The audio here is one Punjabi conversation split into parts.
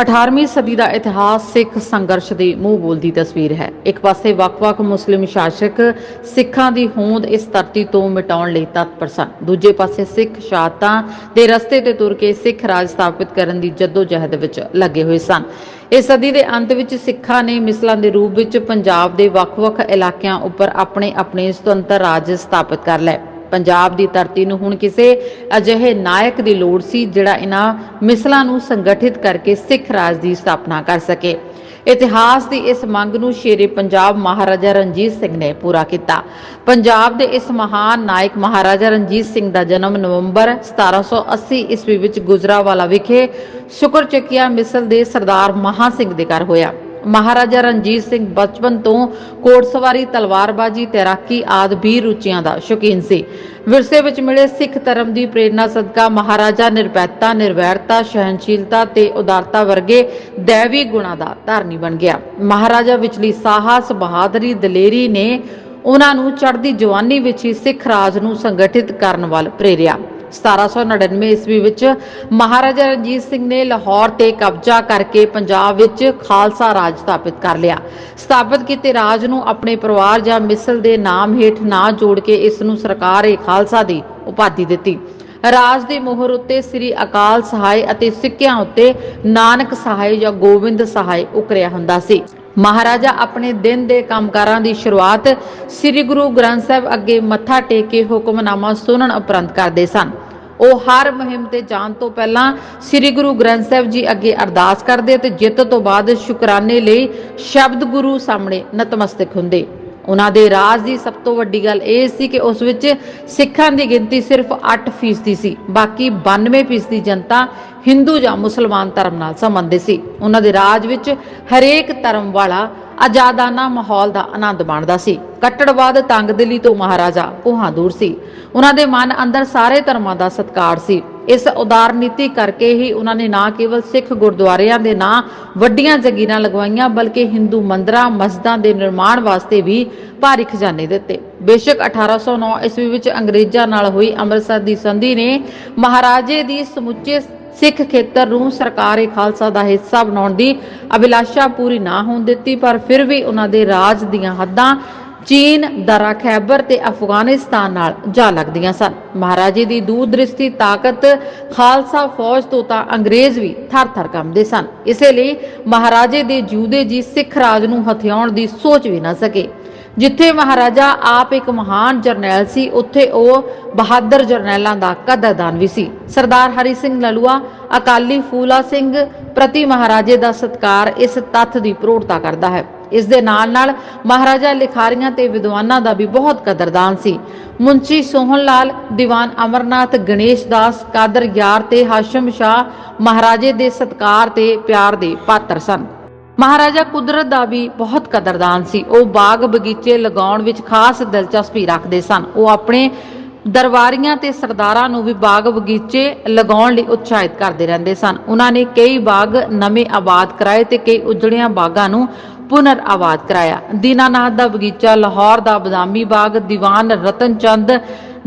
18ਵੀਂ ਸਦੀ ਦਾ ਇਤਿਹਾਸ ਸਿੱਖ ਸੰਘਰਸ਼ ਦੀ ਮੂੰਹ ਬੋਲਦੀ ਤਸਵੀਰ ਹੈ। ਇੱਕ ਪਾਸੇ ਵੱਖ-ਵੱਖ ਮੁਸਲਿਮ ਸ਼ਾਸਕ ਸਿੱਖਾਂ ਦੀ ਹੋਂਦ ਇਸ ਧਰਤੀ ਤੋਂ ਮਿਟਾਉਣ ਲਈ ਤਤਪਰ ਸਨ। ਦੂਜੇ ਪਾਸੇ ਸਿੱਖ ਸ਼ਹਾਦਤਾਂ ਦੇ ਰਸਤੇ ਤੇ ਤੁਰ ਕੇ ਸਿੱਖ ਰਾਜ ਸਥਾਪਿਤ ਕਰਨ ਦੀ ਜਦੋਜਹਿਦ ਵਿੱਚ ਲੱਗੇ ਹੋਏ ਸਨ। ਇਸ ਸਦੀ ਦੇ ਅੰਤ ਵਿੱਚ ਸਿੱਖਾਂ ਨੇ ਮਿਸਲਾਂ ਦੇ ਰੂਪ ਵਿੱਚ ਪੰਜਾਬ ਦੇ ਵੱਖ-ਵੱਖ ਇਲਾਕਿਆਂ ਉੱਪਰ ਆਪਣੇ ਆਪਣੇ ਸੁਤੰਤਰ ਰਾਜ ਸਥਾਪਿਤ ਕਰ ਲਏ। ਪੰਜਾਬ ਦੀ ਧਰਤੀ ਨੂੰ ਹੁਣ ਕਿਸੇ ਅਜਿਹੇ ਨਾਇਕ ਦੀ ਲੋੜ ਸੀ ਜਿਹੜਾ ਇਹਨਾਂ ਮਿਸਲਾਂ ਨੂੰ ਸੰਗਠਿਤ ਕਰਕੇ ਸਿੱਖ ਰਾਜ ਦੀ ਸਥਾਪਨਾ ਕਰ ਸਕੇ। ਇਤਿਹਾਸ ਦੀ ਇਸ ਮੰਗ ਨੂੰ ਸ਼ੇਰੇ ਪੰਜਾਬ ਮਹਾਰਾਜਾ ਰਣਜੀਤ ਸਿੰਘ ਨੇ ਪੂਰਾ ਕੀਤਾ। ਪੰਜਾਬ ਦੇ ਇਸ ਮਹਾਨ ਨਾਇਕ ਮਹਾਰਾਜਾ ਰਣਜੀਤ ਸਿੰਘ ਦਾ ਜਨਮ ਨਵੰਬਰ 1780 ਈਸਵੀ ਵਿੱਚ ਗੁਜਰਾਵਾਲਾ ਵਿਖੇ ਸ਼ੁਕਰਚੱਕੀਆ ਮਿਸਲ ਦੇ ਸਰਦਾਰ ਮਹਾ ਸਿੰਘ ਦੇ ਘਰ ਹੋਇਆ। ਮਹਾਰਾਜਾ ਰਣਜੀਤ ਸਿੰਘ ਬਚਪਨ ਤੋਂ ਘੋੜਸਵਾਰੀ, ਤਲਵਾਰਬਾਜ਼ੀ, ਤੈਰਾਕੀ ਆਦਿ ਵੀ ਰੁਚੀਆਂ ਦਾ ਸ਼ੌਕੀਨ ਸੀ। ਵਿਰਸੇ ਵਿੱਚ ਮਿਲੇ ਸਿੱਖ ਧਰਮ ਦੀ ਪ੍ਰੇਰਣਾ ਸਦਕਾ ਮਹਾਰਾਜਾ ਨਿਰਪੈਤਾ ਨਿਰਵੈਰਤਾ ਸਹਿਨਸ਼ੀਲਤਾ ਤੇ ਉਦਾਰਤਾ ਵਰਗੇ ਦੇਵੀ ਗੁਣਾਂ ਦਾ ਧਾਰਨੀ ਬਣ ਗਿਆ। ਮਹਾਰਾਜਾ ਵਿਚਲੀ ਸਾਹਸ, ਬਹਾਦਰੀ, ਦਲੇਰੀ ਨੇ ਉਹਨਾਂ ਨੂੰ ਚੜ੍ਹਦੀ ਜਵਾਨੀ ਵਿੱਚ ਹੀ ਸਿੱਖ ਰਾਜ ਨੂੰ ਸੰਗਠਿਤ ਕਰਨ ਵੱਲ ਪ੍ਰੇਰਿਆ। 1799 ਈਸਵੀ ਵਿੱਚ ਮਹਾਰਾਜਾ ਰਣਜੀਤ ਸਿੰਘ ਨੇ ਲਾਹੌਰ ਤੇ ਕਬਜ਼ਾ ਕਰਕੇ ਪੰਜਾਬ ਵਿੱਚ ਖਾਲਸਾ ਰਾਜ ਸਥਾਪਿਤ ਕਰ ਲਿਆ। ਸਥਾਪਿਤ ਕੀਤੇ ਰਾਜ ਨੂੰ ਆਪਣੇ ਪਰਿਵਾਰ ਜਾਂ ਮਿਸਲ ਦੇ ਨਾਮ ਹੇਠ ਨਾ ਜੋੜ ਕੇ ਇਸ ਨੂੰ ਸਰਕਾਰ ਏ ਖਾਲਸਾ ਦੀ ਉਪਾਧੀ ਦਿੱਤੀ। ਰਾਜ ਦੀ ਮੋਹਰ ਉੱਤੇ ਸ੍ਰੀ ਅਕਾਲ ਸਹਾਇ ਅਤੇ ਸਿੱਕਿਆਂ ਉੱਤੇ ਨਾਨਕ ਸਹਾਇ ਜਾਂ ਗੋਬਿੰਦ ਸਹਾਇ ਉਕਰਿਆ ਹੁੰਦਾ ਸੀ। ਮਹਾਰਾਜਾ ਆਪਣੇ ਦਿਨ ਦੇ ਕੰਮਕਾਰਾਂ ਦੀ ਸ਼ੁਰੂਆਤ ਸ੍ਰੀ ਗੁਰੂ ਗ੍ਰੰਥ ਸਾਹਿਬ ਅੱਗੇ ਮੱਥਾ ਟੇਕ ਕੇ ਹੁਕਮਨਾਮਾ ਸੁਣਨ ਉਪਰੰਤ ਕਰਦੇ ਸਨ। ਉਹ ਹਰ ਮੁਹਿੰਮ ਤੇ ਜਾਣ ਤੋਂ ਪਹਿਲਾਂ ਸ੍ਰੀ ਗੁਰੂ ਗ੍ਰੰਥ ਸਾਹਿਬ ਜੀ ਅੱਗੇ ਅਰਦਾਸ ਕਰਦੇ ਤੇ ਜਿੱਤ ਤੋਂ ਬਾਅਦ ਸ਼ੁਕਰਾਨੇ ਲਈ ਸ਼ਬਦ ਗੁਰੂ ਸਾਹਮਣੇ ਨਤਮਸਤਕ ਹੁੰਦੇ। ਉਹਨਾਂ ਦੇ ਰਾਜ ਦੀ ਸਭ ਤੋਂ ਵੱਡੀ ਗੱਲ ਇਹ ਸੀ ਕਿ ਉਸ ਵਿੱਚ ਸਿੱਖਾਂ ਦੀ ਗਿਣਤੀ ਸਿਰਫ 8% ਸੀ, ਬਾਕੀ 92% ਜਨਤਾ ਹਿੰਦੂ ਜਾਂ ਮੁਸਲਮਾਨ ਧਰਮ ਨਾਲ ਸੰਬੰਧਿਤ ਸੀ। ਉਹਨਾਂ ਦੇ ਰਾਜ ਵਿੱਚ ਹਰੇਕ ਧਰਮ ਵਾਲਾ ਆਜ਼ਾਦਾਨਾ ਮਾਹੌਲ ਦਾ ਆਨੰਦ ਮਾਣਦਾ ਸੀ। ਕੱਟੜਵਾਦ ਤੰਗਦਿਲੀ ਤੋਂ ਮਹਾਰਾਜਾ ਕੋਹਾਂ ਦੂਰ ਸੀ। ਉਹਨਾਂ ਦੇ ਮਨ ਅੰਦਰ ਸਾਰੇ ਧਰਮਾਂ ਦਾ ਸਤਿਕਾਰ ਸੀ। ਇਸ ਉਦਾਰ ਨੀਤੀ ਕਰਕੇ ਹੀ ਉਹਨਾਂ ਨੇ ਨਾ ਕੇਵਲ ਸਿੱਖ ਗੁਰਦੁਆਰਿਆਂ ਦੇ ਨਾਂ ਵੱਡੀਆਂ ਜ਼ਗੀਰਾਂ ਲਗਵਾਈਆਂ, ਬਲਕਿ ਹਿੰਦੂ ਮੰਦਰਾਂ, ਮਸਜਿਦਾਂ ਦੇ ਨਿਰਮਾਣ ਵਾਸਤੇ ਵੀ ਭਾਰੀ ਖਜ਼ਾਨੇ ਦਿੱਤੇ। ਬੇਸ਼ੱਕ 1809 ਈਸਵੀ ਵਿੱਚ ਅੰਗਰੇਜ਼ਾਂ ਨਾਲ ਹੋਈ ਅੰਮ੍ਰਿਤਸਰ ਦੀ ਸੰਧੀ ਨੇ ਮਹਾਰਾਜੇ ਦੀ ਸਮੁੱਚੇ ਸਿੱਖ ਖੇਤਰ ਨੂੰ ਸਰਕਾਰੇ ਖਾਲਸਾ ਦਾ ਹਿੱਸਾ ਬਣਾਉਣ ਦੀ ਅਭਿਲਾਸ਼ਾ ਪੂਰੀ ਨਾ ਹੋਣ ਦਿੱਤੀ, ਪਰ ਫਿਰ ਵੀ ਉਹਨਾਂ ਦੇ ਰਾਜ ਦੀਆਂ ਹੱਦਾਂ ਚੀਨ, ਦਰਾ ਖੈਬਰ ਤੇ ਅਫਗਾਨਿਸਤਾਨ ਨਾਲ ਜਾ ਲੱਗਦੀਆਂ ਸਨ। ਮਹਾਰਾਜੇ ਦੀ ਦੂਰਦ੍ਰਿਸ਼ਟੀ ਤਾਕਤ, ਖਾਲਸਾ ਫੌਜ ਤੋਂ ਤਾਂ ਅੰਗਰੇਜ਼ ਵੀ ਥਰ-ਥਰ ਕੰਬਦੇ ਸਨ। ਇਸੇ ਲਈ ਮਹਾਰਾਜੇ ਦੇ ਜੂਦੇ ਜੀ ਸਿੱਖ ਰਾਜ ਨੂੰ ਹਥਿਆਉਣ ਦੀ ਸੋਚ ਵੀ ਨਾ ਸਕੇ। ਜਿੱਥੇ ਮਹਾਰਾਜਾ ਆਪ ਇੱਕ ਮਹਾਨ ਜਰਨੈਲ ਸੀ, ਉੱਥੇ ਉਹ ਬਹਾਦਰ ਜਰਨੈਲਾਂ ਦਾ ਕਦਰਦਾਨ ਵੀ ਸੀ। ਸਰਦਾਰ ਹਰੀ ਸਿੰਘ ਨਲੂਆ, ਅਕਾਲੀ ਫੂਲਾ ਸਿੰਘ ਪ੍ਰਤੀ ਮਹਾਰਾਜੇ ਦਾ ਸਤਕਾਰ ਇਸ ਤੱਥ ਦੀ ਪ੍ਰੋੜਤਾ ਕਰਦਾ ਹੈ। ਇਸ ਦੇ ਨਾਲ ਨਾਲ ਮਹਾਰਾਜਾ ਲਿਖਾਰੀਆਂ ਤੇ ਵਿਦਵਾਨਾਂ ਦਾ ਵੀ ਬਹੁਤ ਕਦਰਦਾਨ ਸੀ। ਮੁੰਸ਼ੀ ਸੋਹਣ ਲਾਲ ਦੀਵਾਨ ਅਮਰਨਾਥ, ਗਣੇਸ਼ ਦਾਸ, ਕਾਦਰ ਯਾਰ ਤੇ ਹਾਸ਼ਮ ਸ਼ਾਹ ਮਹਾਰਾਜੇ ਦੇ ਸਤਕਾਰ ਤੇ ਪਿਆਰ ਦੇ ਪਾਤਰ ਸਨ। ਮਹਾਰਾਜਾ ਕੁਦਰਤ ਦਾ ਵੀ ਬਹੁਤ ਕਦਰਦਾਨ ਸੀ। ਉਹ ਬਾਗ ਬਗੀਚੇ ਲਗਾਉਣ ਵਿੱਚ ਖਾਸ ਦਿਲਚਸਪੀ ਰੱਖਦੇ ਸਨ। ਉਹ ਆਪਣੇ ਦਰਬਾਰੀਆਂ ਤੇ ਸਰਦਾਰਾਂ ਨੂੰ ਵੀ ਬਾਗ ਬਗੀਚੇ ਲਗਾਉਣ ਲਈ ਉਤਸ਼ਾਹਿਤ ਕਰਦੇ ਰਹਿੰਦੇ ਸਨ। ਉਹਨਾਂ ਨੇ ਕਈ ਬਾਗ ਨਵੇਂ ਆਬਾਦ ਕਰਾਏ ਤੇ ਕਈ ਉਜੜੀਆਂ ਬਾਗਾਂ ਨੂੰ ਪੁਨਰ ਆਬਾਦ ਕਰਾਇਆ। ਦੀਨਾਨਾਥ ਦਾ ਬਗੀਚਾ, ਲਾਹੌਰ ਦਾ ਬਦਾਮੀ ਬਾਗ, ਦੀਵਾਨ ਰਤਨ ਚੰਦ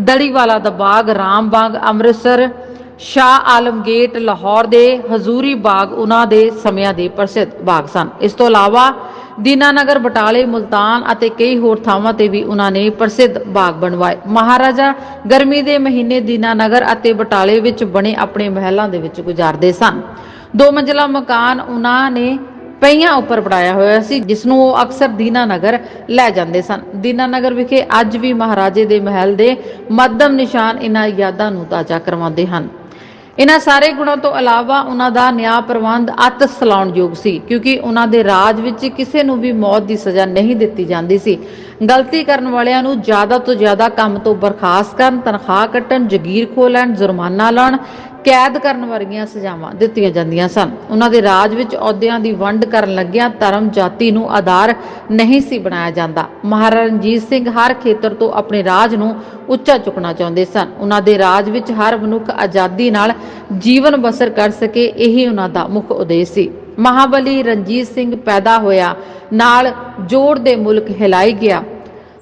ਦੜੀਵਾਲਾ ਦਾ ਬਾਗ, ਰਾਮ ਬਾਗ, ਅੰਮ੍ਰਿਤਸਰ ਸ਼ਾਹ ਆਲਮ ਗੇਟ ਲਾਹੌਰ ਦੇ ਹਜ਼ੂਰੀ ਬਾਗ ਉਹਨਾਂ ਦੇ ਸਮਿਆਂ ਦੇ ਪ੍ਰਸਿੱਧ ਬਾਗ ਸਨ। ਇਸ ਤੋਂ ਇਲਾਵਾ ਦੀਨਾਨਗਰ, ਬਟਾਲੇ, ਮੁਲਤਾਨ ਅਤੇ ਕਈ ਹੋਰ ਥਾਵਾਂ ਤੇ ਵੀ ਉਹਨਾਂ ਨੇ ਪ੍ਰਸਿੱਧ ਬਾਗ ਬਣਵਾਏ। ਮਹਾਰਾਜਾ ਗਰਮੀ ਦੇ ਮਹੀਨੇ ਦੀਨਾਨਗਰ ਅਤੇ ਬਟਾਲੇ ਵਿੱਚ ਬਣੇ ਆਪਣੇ ਮਹਿਲਾਂ ਦੇ ਵਿੱਚ ਗੁਜ਼ਾਰਦੇ ਸਨ। ਦੋ ਮੰਜ਼ਲਾ ਮਕਾਨ ਉਹਨਾਂ ਨੇ ਪਈਆਂ ਉੱਪਰ ਬਣਾਇਆ ਹੋਇਆ ਸੀ, ਜਿਸ ਨੂੰ ਉਹ ਅਕਸਰ ਦੀਨਾਨਗਰ ਲੈ ਜਾਂਦੇ ਸਨ। ਦੀਨਾਨਗਰ ਵਿਖੇ ਅੱਜ ਵੀ ਮਹਾਰਾਜੇ ਦੇ ਮਹਿਲ ਦੇ ਮੱਧਮ ਨਿਸ਼ਾਨ ਇਹਨਾਂ ਯਾਦਾਂ ਨੂੰ ਤਾਜ਼ਾ ਕਰਵਾਉਂਦੇ ਹਨ। ਇਹਨਾਂ ਸਾਰੇ ਗੁਣਾਂ ਤੋਂ ਇਲਾਵਾ ਉਹਨਾਂ ਦਾ ਨਿਆਂ ਪ੍ਰਬੰਧ ਅਤ ਸਲਾਉਣਯੋਗ ਸੀ, ਕਿਉਂਕਿ ਉਹਨਾਂ ਦੇ ਰਾਜ ਵਿੱਚ ਕਿਸੇ ਨੂੰ ਵੀ ਮੌਤ ਦੀ ਸਜ਼ਾ ਨਹੀਂ ਦਿੱਤੀ ਜਾਂਦੀ ਸੀ। ਗਲਤੀ ਕਰਨ ਵਾਲਿਆਂ ਨੂੰ ਜ਼ਿਆਦਾ ਤੋਂ ਜ਼ਿਆਦਾ ਕੰਮ ਤੋਂ ਬਰਖਾਸਤ ਕਰਨ, ਤਨਖਾਹ ਕੱਟਣ, ਜ਼ਗੀਰ ਖੋਹ ਲੈਣ, ਜੁਰਮਾਨਾ ਲਾਉਣ ਕੈਦ ਕਰਨ ਵਰਗੀਆਂ ਸਜ਼ਾਵਾਂ ਦਿੱਤੀਆਂ ਜਾਂਦੀਆਂ ਸਨ। ਉਹਨਾਂ ਦੇ ਰਾਜ ਵਿੱਚ ਅਹੁਦਿਆਂ ਦੀ ਵੰਡ ਕਰਨ ਲੱਗਿਆਂ ਧਰਮ ਜਾਤੀ ਨੂੰ ਆਧਾਰ ਨਹੀਂ ਸੀ ਬਣਾਇਆ ਜਾਂਦਾ। ਮਹਾਰਾਜਾ ਰਣਜੀਤ ਸਿੰਘ ਹਰ ਖੇਤਰ ਤੋਂ ਆਪਣੇ ਰਾਜ ਨੂੰ ਉੱਚਾ ਚੁੱਕਣਾ ਚਾਹੁੰਦੇ ਸਨ। ਉਹਨਾਂ ਦੇ ਰਾਜ ਵਿੱਚ ਹਰ ਮਨੁੱਖ ਆਜ਼ਾਦੀ ਨਾਲ ਜੀਵਨ ਬਸਰ ਕਰ ਸਕੇ, ਇਹੀ ਉਹਨਾਂ ਦਾ ਮੁੱਖ ਉਦੇਸ਼ ਸੀ। ਮਹਾਬਲੀ ਰਣਜੀਤ ਸਿੰਘ ਪੈਦਾ ਹੋਇਆ, ਨਾਲ ਜੋੜ ਦੇ ਮੁਲਕ ਹਿਲਾਈ ਗਿਆ।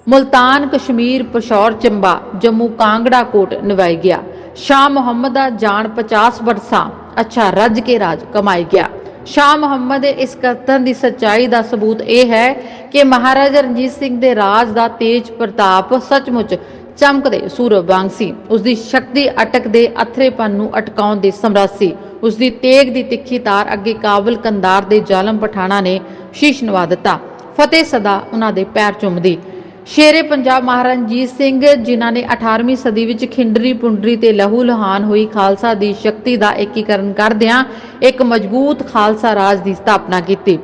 ਮੁਲਤਾਨ ਕਸ਼ਮੀਰ ਪਸ਼ੌਰ ਚੰਬਾ, ਜੰਮੂ ਕਾਂਗੜਾ ਕੋਟ ਨਿਵਾਈ ਗਿਆ। ਸ਼ਾਹ ਮੁਹੰਮਦ ਦਾ ਜਾਨ 50 ਬਰਸਾਂ ਅੱਛਾ ਰੱਜ ਕੇ ਰਾਜ ਕਮਾਈ ਗਿਆ। ਸ਼ਾਹ ਮੁਹੰਮਦ ਦੇ ਇਸ ਕਥਨ ਦੀ ਸੱਚਾਈ ਦਾ ਸਬੂਤ ਇਹ ਹੈ ਕਿ ਮਹਾਰਾਜਾ ਰਣਜੀਤ ਸਿੰਘ ਦੇ ਰਾਜ ਦਾ ਤੇਜ ਪ੍ਰਤਾਪ ਸੱਚਮੁੱਚ ਚਮਕਦੇ ਸੂਰਜ ਵਾਂਗ ਸੀ। ਉਸ ਦੀ ਸ਼ਕਤੀ ਅਟਕ ਦੇ ਅਥਰੇਪਨ ਨੂੰ ਅਟਕਾਉਣ ਦੀ ਸਮਰੱਥ ਸੀ। ਉਸ ਦੀ ਤੇਗ ਦੀ ਤਿੱਖੀ ਤਾਰ ਅੱਗੇ ਕਾਬਲ ਕੰਦਾਰ ਦੇ ਜ਼ਾਲਮ ਪਠਾਣਾ ਨੇ ਸ਼ੀਸ਼ ਨਵਾ ਦਿੱਤਾ। ਫਤਿਹ ਸਦਾ ਉਹਨਾਂ ਦੇ ਪੈਰ ਚੁੰਮਦੀ। ਸ਼ੇਰੇ ਪੰਜਾਬ ਮਹਾਰਾਜਾ ਸਿੰਘ, ਜਿਨ੍ਹਾਂ ਨੇ 18ਵੀਂ ਸਦੀ ਵਿੱਚ ਖਿੰਡਰੀ ਪੁੰਡਰੀ ਤੇ ਲਹੂ ਲਹਾਨ ਹੋਈ ਖਾਲਸਾ ਦੀ ਸ਼ਕਤੀ ਦਾ ਏਕੀਕਰਨ ਕਰਦਿਆਂ ਇੱਕ ਮਜ਼ਬੂਤ ਖਾਲਸਾ ਰਾਜ ਦੀ ਸਥਾਪਨਾ ਕੀਤੀ।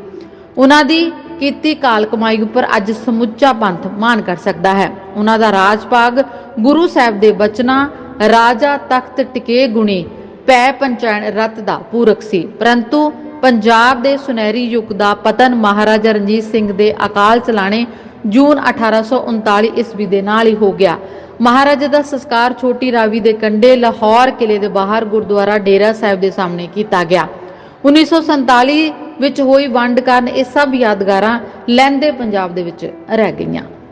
ਉਹਨਾਂ ਦੀ ਕੀਤੀ ਕਾਲ ਕਮਾਈ ਉੱਪਰ ਅੱਜ ਸਮੁੱਚਾ ਪੰਥ ਮਾਣ ਕਰ ਸਕਦਾ ਹੈ। ਉਹਨਾਂ ਦਾ ਰਾਜ ਭਾਗ ਗੁਰੂ ਸਾਹਿਬ ਦੇ ਬਚਨਾਂ, ਰਾਜਾ ਤਖਤ ਟਿਕੇ ਗੁਣੀ, ਪੈ ਪੰਚਾਇਣ ਰਤ ਦਾ ਪੂਰਕ ਸੀ। ਪਰੰਤੂ ਪੰਜਾਬ ਦੇ ਸੁਨਹਿਰੀ ਯੁੱਗ ਦਾ ਪਤਨ ਮਹਾਰਾਜਾ ਰਣਜੀਤ ਸਿੰਘ ਦੇ ਅਕਾਲ ਚਲਾਣੇ ਜੂਨ 1839 ਈਸਵੀ ਦੇ ਨਾਲ ਹੀ ਹੋ ਗਿਆ। ਮਹਾਰਾਜਾ ਦਾ ਸੰਸਕਾਰ ਛੋਟੀ ਰਾਵੀ ਦੇ ਕੰਢੇ ਲਾਹੌਰ ਕਿਲੇ ਦੇ ਬਾਹਰ ਗੁਰਦੁਆਰਾ ਡੇਰਾ ਸਾਹਿਬ ਦੇ ਸਾਹਮਣੇ ਕੀਤਾ ਗਿਆ। 1947 ਵਿੱਚ ਹੋਈ ਵੰਡ ਕਾਰਨ ਇਹ ਸਭ ਯਾਦਗਾਰਾਂ ਲਹਿੰਦੇ ਪੰਜਾਬ ਦੇ ਵਿੱਚ ਰਹਿ ਗਈਆਂ।